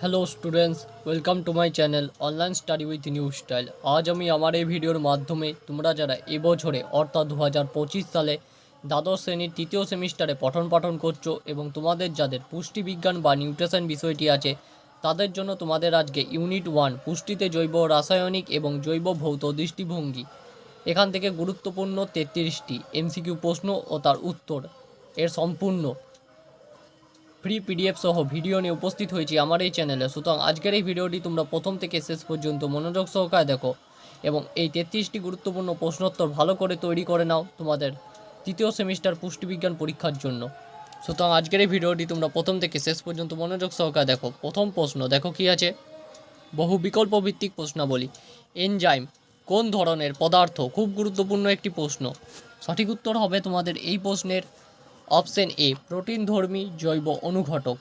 Hello students welcome to my channel online study with new style আজ আমি আমার এই ভিডিওর মাধ্যমে তোমরা যারা এবছরে, অর্থাৎ দু হাজার পঁচিশ সালে দ্বাদশ শ্রেণির তৃতীয় সেমিস্টারে পঠন পাঠন করছ এবং তোমাদের যাদের পুষ্টিবিজ্ঞান বা নিউট্রিশন বিষয়টি আছে, তাদের জন্য তোমাদের আজকে ইউনিট ওয়ান পুষ্টিতে জৈব রাসায়নিক এবং জৈব ভৌত দৃষ্টিভঙ্গি। এখান থেকে গুরুত্বপূর্ণ তেত্রিশটি এমসিকিউ প্রশ্ন ও তার উত্তর। এর সম্পূর্ণ ফ্রি পিডিএফ সহ ভিডিও নিয়ে উপস্থিত হয়েছি আমার এই চ্যানেলে। সুতরাং আজকের এই ভিডিওটি তোমরা প্রথম থেকে শেষ পর্যন্ত মনোযোগ সহকারে দেখো এবং এই তেত্রিশটি গুরুত্বপূর্ণ প্রশ্নোত্তর ভালো করে তৈরি করে নাও তোমাদের তৃতীয় সেমিস্টার পুষ্টিবিজ্ঞান পরীক্ষার জন্য। সুতরাং আজকের এই ভিডিওটি তোমরা প্রথম থেকে শেষ পর্যন্ত মনোযোগ সহকারে দেখো। প্রথম প্রশ্ন, দেখো কি আছে? বহু বিকল্প ভিত্তিক প্রশ্নাবলী। এনজাইম কোন ধরনের পদার্থ? খুব গুরুত্বপূর্ণ একটি প্রশ্ন। সঠিক উত্তর হবে তোমাদের এই প্রশ্নের অপশন এ প্রোটিন ধর্মী জৈব অনুঘটক।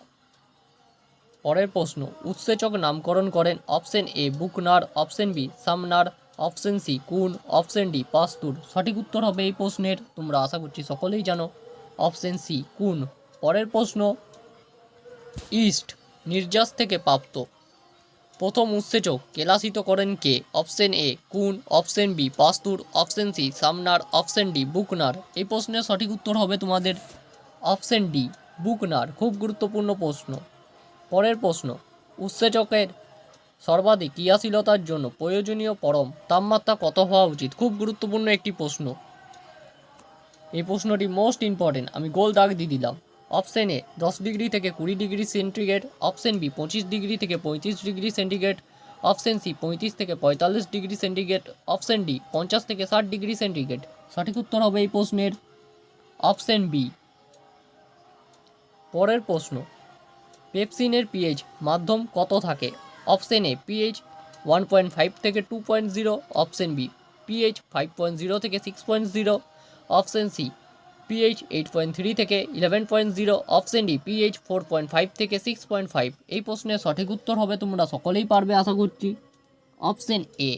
পরের প্রশ্ন, উৎসেচক নামকরণ করেন। Option A, Buchner. Option B, Sumner. Option C, Kuhne. Option D, Pasteur. সঠিক উত্তর হবে এই প্রশ্নের। তোমরা আশা করছি সকলেই জানো। অপশন সি, কুন। পরের প্রশ্ন, ইস্ট, নির্যাস থেকে প্রাপ্ত। প্রথম উৎসেচক কেলাসিত করেন কে? Option A, Kuhne? Option B, Pasteur? Option C, Sumner? Option D, Buchner? এই প্রশ্নের সঠিক উত্তর হবে তোমাদের অপশন ডি, বুকনার। খুব গুরুত্বপূর্ণ প্রশ্ন। পরের প্রশ্ন, উৎসেচকের সর্বাধিক ক্রিয়াশীলতার জন্য প্রয়োজনীয় পরম তাপমাত্রা কত হওয়া উচিত? খুব গুরুত্বপূর্ণ একটি প্রশ্ন। এই প্রশ্নটি মোস্ট ইম্পর্টেন্ট আমি গোল দাগ দিয়ে দিলাম। অপশন এ দশ ডিগ্রি থেকে কুড়ি ডিগ্রি সেন্টিগ্রেড, অপশন বি পঁচিশ ডিগ্রি থেকে পঁয়ত্রিশ ডিগ্রি সেন্টিগ্রেড, অপশন সি পঁয়ত্রিশ থেকে পঁয়তাল্লিশ ডিগ্রি সেন্টিগ্রেড, অপশন ডি পঞ্চাশ থেকে ষাট ডিগ্রি সেন্টিগ্রেড। সঠিক উত্তর হবে এই প্রশ্নের। Option B. পরের প্রশ্ন, পেপসিনের পিএইচ মাধ্যম কত থাকে? Option A pH one point five থেকে two point zero, option B pH five point zero থেকে six point zero, option C pH eight point three থেকে eleven point zero option D pH four point five থেকে six point five এই প্রশ্নের সঠিক উত্তর হবে তোমরা সকলেই পারবে, আশা করছি। Option A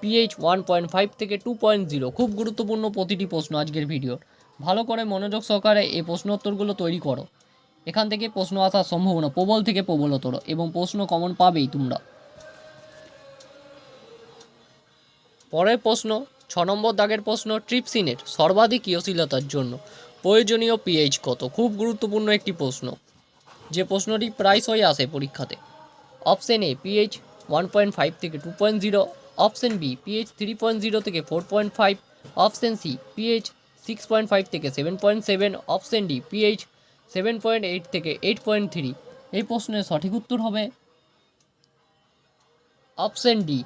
pH one point five থেকে টু পয়েন্ট জিরো খুব গুরুত্বপূর্ণ প্রতিটি প্রশ্ন আজকের ভিডিওর। ভালো করে মনোযোগ সহকারে এই প্রশ্নোত্তরগুলো তৈরি করো। এখান থেকে প্রশ্ন আসার সম্ভাবনা প্রবল থেকে প্রবলতর এবং প্রশ্ন কমন পাবেই তোমরা। পরের প্রশ্ন, ছ নম্বর দাগের প্রশ্ন, ট্রিপসিনের সর্বাধিক ক্রিয়শীলতার জন্য প্রয়োজনীয় পিএইচ কত? খুব গুরুত্বপূর্ণ একটি প্রশ্ন। যে প্রশ্নটি প্রায়শই আসে পরীক্ষাতে। Option A pH one point five থেকে two point zero option B pH three point zero থেকে four point five option C pH six point five থেকে seven point seven option D pH seven point eight থেকে eight point three এই প্রশ্নের সঠিক উত্তর হবে option D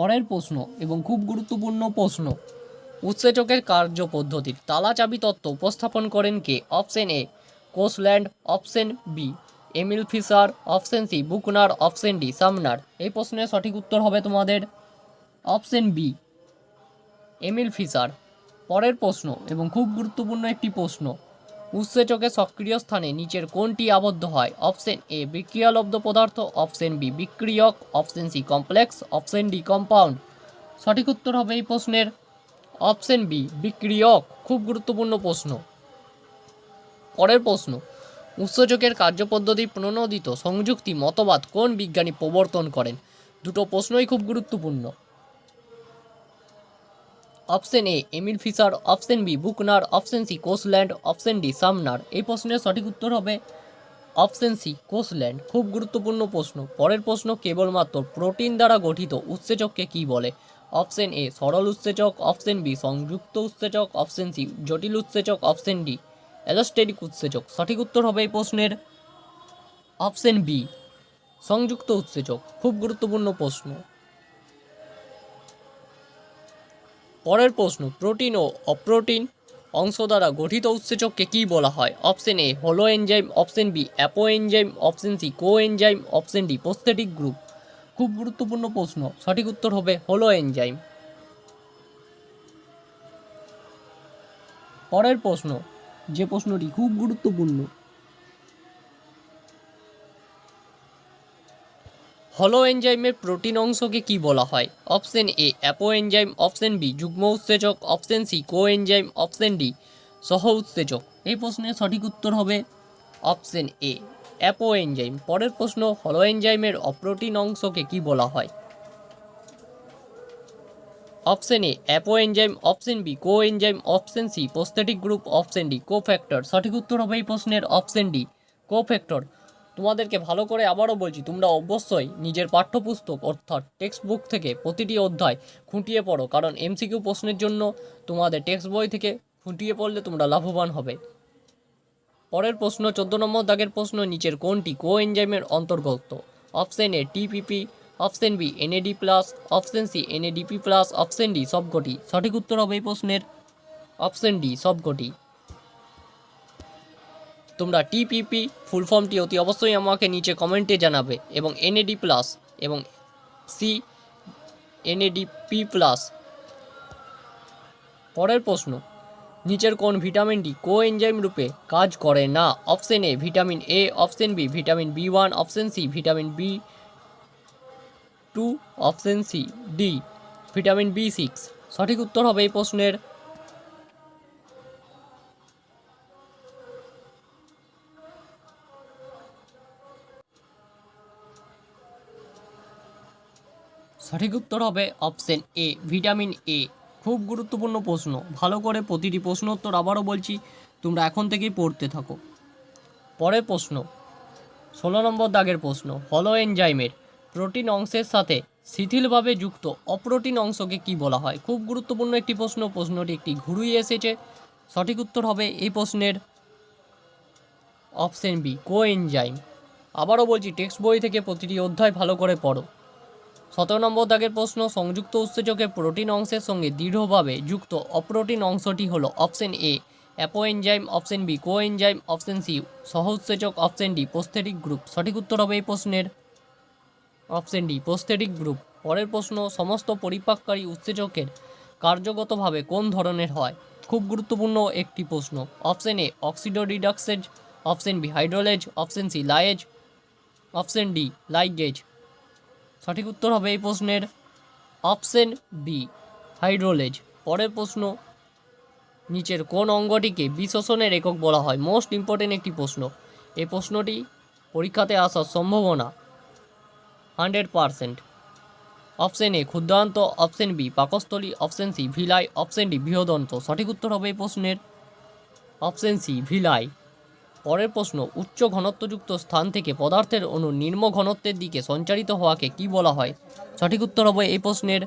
পরের প্রশ্ন এবং খুব গুরুত্বপূর্ণ প্রশ্ন। উৎসেচকের কার্য পদ্ধতির তালা চাবি তত্ত্ব উপস্থাপন করেন কে? Option A, Koshland. Option B, Emil Fischer option C, Buchner. Option D, Sumner. এই প্রশ্নের সঠিক উত্তর হবে তোমাদের অপশন বি, এমিল ফিসার পরের প্রশ্ন এবং খুব গুরুত্বপূর্ণ একটি প্রশ্ন। উৎসেচকের সক্রিয় স্থানে নিচের কোনটি আবদ্ধ হয়? অপশন এ বিক্রিয়ালব্ধ পদার্থ। অপশন বি, বিক্রিয়ক। Option C, complex. Option D, compound. সঠিক উত্তর হবে এই প্রশ্নের। অপশন বি, বিক্রিয়ক। খুব গুরুত্বপূর্ণ প্রশ্ন। পরের প্রশ্ন, উৎসেচকের কার্যপদ্ধতি প্রণোদিত সংযুক্তি মতবাদ কোন বিজ্ঞানী প্রবর্তন করেন? দুটো প্রশ্নই খুব গুরুত্বপূর্ণ। Option A, Emil Fischer option B, Buchner, option C, Koshland, option D, Sumner. এই প্রশ্নের সঠিক উত্তর হবে অপশন সি, কোসল্যান্ড। খুব গুরুত্বপূর্ণ প্রশ্ন। পরের প্রশ্ন কেবলমাত্র প্রোটিন দ্বারা গঠিত উৎসেচককে কী বলে? অপশন এ, সরল উৎসেচক, অপশন বি, সংযুক্ত উৎসেচক, অপশন সি, জটিল উৎসেচক, অপশন ডি অ্যালোস্টেটিক উৎসেচক। সঠিক উত্তর হবে এই প্রশ্নের অপশন বি, সংযুক্ত উৎসেচক। খুব গুরুত্বপূর্ণ প্রশ্ন। পরের প্রশ্ন, প্রোটিন ও অপ্রোটিন অংশ দ্বারা গঠিত উৎসেচককে কী বলা হয়? Option A holoenzyme option B apoenzyme option C coenzyme option D prosthetic group খুব গুরুত্বপূর্ণ প্রশ্ন, সঠিক উত্তর হবে হোলো এনজাইম পরের প্রশ্ন, যে প্রশ্নটি খুব গুরুত্বপূর্ণ হলো এনজাইমের প্রোটিন অংশকে কি বলা হয়? Option A apoenzyme option B যুগ্ম উৎসেচক। Option C coenzyme option D সহ উৎসেচক। এই প্রশ্নের সঠিক উত্তর হবে অপশন এ অ্যাপো এনজাইম পরের প্রশ্ন, হলো এনজাইমের অপ্রোটিন অংশকে কি বলা হয়? Option A apoenzyme option B coenzyme option C prosthetic group. Option D cofactor সঠিক উত্তর হবে এই প্রশ্নের অপশন ডি কো ফ্যাক্টর তোমাদেরকে ভালো করে আবারও বলছি, তোমরা অবশ্যই নিজের পাঠ্যপুস্তক অর্থাৎ টেক্সট বুক থেকে প্রতিটি অধ্যায় খুঁটিয়ে পড়ো। কারণ এমসিকিউ প্রশ্নের জন্য তোমাদের টেক্সট বই থেকে খুঁটিয়ে পড়লে তোমরা লাভবান হবে। পরের প্রশ্ন, চোদ্দ নম্বর দাগের প্রশ্ন, নিচের কোনটি কো এনজাইমের অন্তর্গত option A TPP option B NAD plus option C NADP plus option D সবকটি। সঠিক উত্তর হবে এই প্রশ্নের। অপশন ডি সবকটি। তোমরা টিপিপি ফুল ফর্মটি অতি অবশ্যই আমাকে নিচে কমেন্টে জানাবে এবং এনএডি প্লাস এবং সি এনএডিপি প্লাস। পরের প্রশ্ন, নিচের কোন ভিটামিনটি কো এনজাইম রূপে কাজ করে না? Option A, vitamin A, option B, vitamin B one, option C, vitamin B two, option C, D, vitamin B six. সঠিক উত্তর হবে এই প্রশ্নের সঠিক উত্তর হবে অপশন এ, ভিটামিন এ। খুব গুরুত্বপূর্ণ প্রশ্ন। ভালো করে প্রতিটি প্রশ্ন উত্তর আবারও বলছি, তোমরা এখন থেকেই পড়তে থাকো। পরের প্রশ্ন। ষোলো নম্বর দাগের প্রশ্ন। হলো এনজাইমের প্রোটিন অংশের সাথে শিথিলভাবে যুক্ত অপ্রোটিন অংশকে কি বলা হয়? খুব গুরুত্বপূর্ণ একটি প্রশ্ন। প্রশ্নটি একটি ঘুরিয়ে এসেছে। সঠিক উত্তর হবে এই প্রশ্নের অপশন বি কো এনজাইম আবারও বলছি, টেক্সট বই থেকে প্রতিটি অধ্যায় ভালো করে পড়ো। সতেরো নম্বর দাগের প্রশ্ন, সংযুক্ত উৎসেচকের প্রোটিন অংশের সঙ্গে দৃঢ়ভাবে যুক্ত অপ্রোটিন অংশটি হলো option A apoenzyme option B coenzyme option C সহ উৎসেচক অপশন ডি পোস্থেটিক গ্রুপ। সঠিক উত্তর হবে এই প্রশ্নের। Option D prosthetic group. পরের প্রশ্ন, সমস্ত পরিপাককারী উৎসেচকের কার্যগতভাবে কোন ধরনের হয়? খুব গুরুত্বপূর্ণ একটি প্রশ্ন। Option A oxidoreductase option B, hydrolase. Option C, lyase. Option D, ligase. সঠিক উত্তর হবে এই প্রশ্নের অপশন বি হাইড্রোলেজ। পরের প্রশ্ন, নিচের কোন অঙ্গটিকে বিশ্বসনের একক বলা হয়? মোস্ট ইম্পর্টেন্ট একটি প্রশ্ন। এই প্রশ্নটি পরীক্ষাতে আসার সম্ভাবনা হান্ড্রেড পারসেন্ট অপশন এ ক্ষুদ্রান্ত। অপশন বি পাকস্থলী। Option C villi. Option D বৃহদন্ত। সঠিক উত্তর হবে এই প্রশ্নের অপশন সি ভিলাই। পরের প্রশ্ন, উচ্চ ঘনত্বযুক্ত স্থান থেকে পদার্থের অণু নিম্ন ঘনত্বের দিকে সঞ্চারিত হওয়াকে কি বলা হয়? সঠিক উত্তর হবে এই প্রশ্নের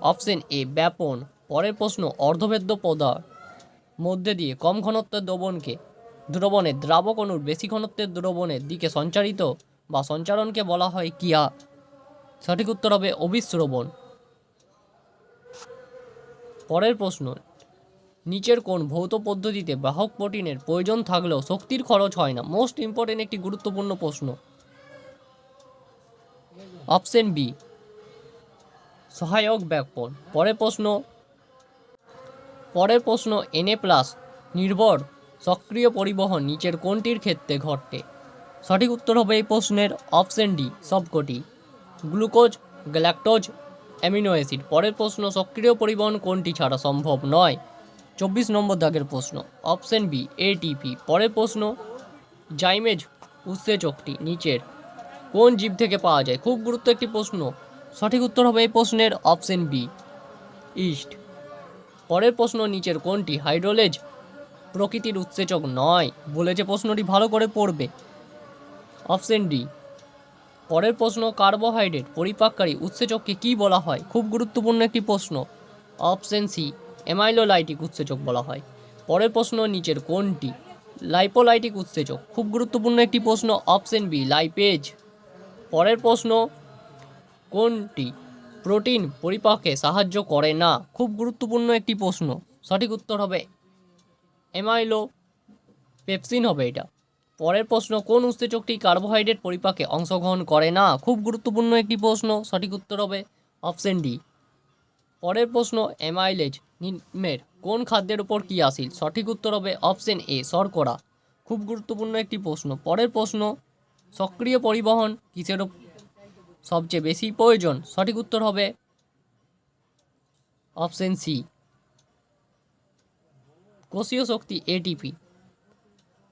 অপশন এ, ব্যাপন। পরের প্রশ্ন অর্ধভেদ্য পদার মধ্যে দিয়ে কম ঘনত্বের দ্রবণকে দ্রবণের দ্রাবক অণুর বেশি ঘনত্বের দ্রবণের দিকে সঞ্চারিত বা সঞ্চারণকে বলা হয় কিয়া সঠিক উত্তর হবে অবিশ্রবণ। পরের প্রশ্ন নিচের কোন ভৌত পদ্ধতিতে বাহক প্রোটিনের প্রয়োজন থাকলেও শক্তির খরচ হয় না। মোস্ট ইম্পর্টেন্ট একটি গুরুত্বপূর্ণ প্রশ্ন। অপশন বি সহায়ক ব্যাপন পরের প্রশ্ন। পরের প্রশ্ন এনএ প্লাস নির্ভর সক্রিয় পরিবহন নিচের কোনটির ক্ষেত্রে ঘটে। সঠিক উত্তর হবে এই প্রশ্নের অপশন ডি সবকটি। Glucose galactose amino acid. পরের প্রশ্ন, সক্রিয় পরিবহন কোনটি ছাড়া সম্ভব নয়। চব্বিশ নম্বর দাগের প্রশ্ন অপশন বি এটিপি পরের প্রশ্ন, জাইমেজ উৎসেচকটি নিচের, কোন জীব থেকে পাওয়া যায়? খুব গুরুত্ব একটি প্রশ্ন, সঠিক উত্তর হবে এই প্রশ্নের অপশন বি ইস্ট। পরের প্রশ্ন নিচের কোনটি? হাইড্রোলেজ প্রকৃতির উৎসেচক নয় বলেছে প্রশ্নটি ভালো করে পড়বে। অপশন ডি পরের প্রশ্ন, কার্বোহাইড্রেট পরিপাককারী উৎসেচককে কি বলা হয়? খুব গুরুত্বপূর্ণ একটি প্রশ্ন অপশন সি অ্যামাইলোলাইটিক উৎসেচক বলা হয়। পরের প্রশ্ন নিচের কোনটি? লাইপোলাইটিক উৎসেচক, খুব গুরুত্বপূর্ণ একটি প্রশ্ন, অপশন বি, লাইপেজ। পরের প্রশ্ন কোনটি? প্রোটিন পরিপাকে সাহায্য করে না, খুব গুরুত্বপূর্ণ একটি প্রশ্ন। সঠিক উত্তর হবে এমাইলো পেপসিন হবে এটা। পরের প্রশ্ন, কোন উৎসেচকটি কার্বোহাইড্রেট পরিপাকে অংশগ্রহণ করে না, খুব গুরুত্বপূর্ণ একটি প্রশ্ন, সঠিক উত্তর হবে অপশন ডি। পরের প্রশ্ন অ্যামাইলেজ নিমের কোন খাদ্যের উপর কী আসিল? সঠিক উত্তর হবে অপশন এ, শর্করা। খুব গুরুত্বপূর্ণ একটি প্রশ্ন। পরের প্রশ্ন, সক্রিয় পরিবহন কিসের সবচেয়ে বেশি প্রয়োজন? সঠিক উত্তর হবে অপশন সি, কোষীয় শক্তি এটিপি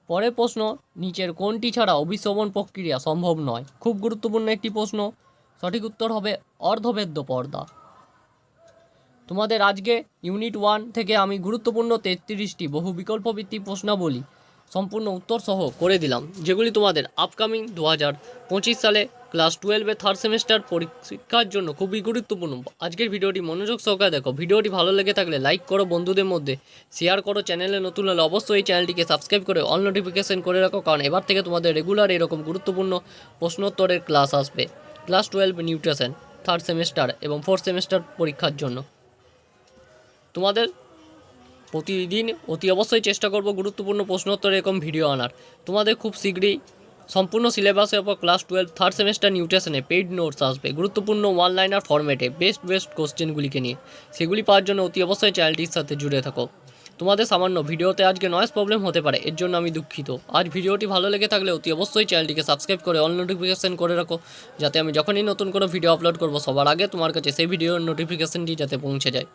পরের প্রশ্ন, নিচের কোনটি ছাড়া অভিশমন প্রক্রিয়া সম্ভব নয়? খুব গুরুত্বপূর্ণ একটি প্রশ্ন। সঠিক উত্তর হবে অর্ধবেদ্য পর্দা। তোমাদের আজকে ইউনিট ওয়ান থেকে আমি গুরুত্বপূর্ণ তেত্রিশটি বহু বিকল্পভিত্তিক প্রশ্নাবলী সম্পূর্ণ উত্তর সহ করে দিলাম, যেগুলি তোমাদের আপকামিং দু হাজার পঁচিশ সালে ক্লাস টুয়েলভে থার্ড সেমিস্টার পরীক্ষার জন্য খুবই গুরুত্বপূর্ণ। আজকের ভিডিওটি মনোযোগ সহকারে দেখো। ভিডিওটি ভালো লেগে থাকলে লাইক করো বন্ধুদের মধ্যে শেয়ার করো চ্যানেলে নতুন হলে অবশ্যই এই চ্যানেলটিকে সাবস্ক্রাইব করে অল নোটিফিকেশন করে রাখো, কারণ এবার থেকে তোমাদের রেগুলার এরকম গুরুত্বপূর্ণ প্রশ্নোত্তরের ক্লাস আসবে। Class twelve nutrition third semester এবং ফোর্থ সেমিস্টার পরীক্ষার জন্য। তোমাদের প্রতিদিন অতি অবশ্যই চেষ্টা করব গুরুত্বপূর্ণ প্রশ্নোত্তর এরকম ভিডিও আনার। তোমাদের খুব শীঘ্রই সম্পূর্ণ সিলেবাসের ওপর ক্লাস টুয়েলভ থার্ড সেমিস্টার নিউট্রিশনে পেইড নোটস আসবে। গুরুত্বপূর্ণ ওয়ান লাইনার ফরম্যাটে বেস্ট বেস্ট কোশ্চেনগুলিকে নিয়ে। সেগুলি পাওয়ার জন্য অতি অবশ্যই চ্যানেলটির সাথে জুড়ে থাকো। তোমাদের সামান্য ভিডিওতে আজকে নয়েস প্রবলেম হতে পারে, এর জন্য আমি দুঃখিত। আজ ভিডিওটি ভালো লেগে থাকলে অতি অবশ্যই চ্যানেলটিকে সাবস্ক্রাইব করে অল নোটিফিকেশান করে রাখো, যাতে আমি যখনই নতুন কোনো ভিডিও আপলোড করব, সবার আগে তোমার কাছে সেই ভিডিওর নোটিফিকেশানটি যাতে পৌঁছে যায়।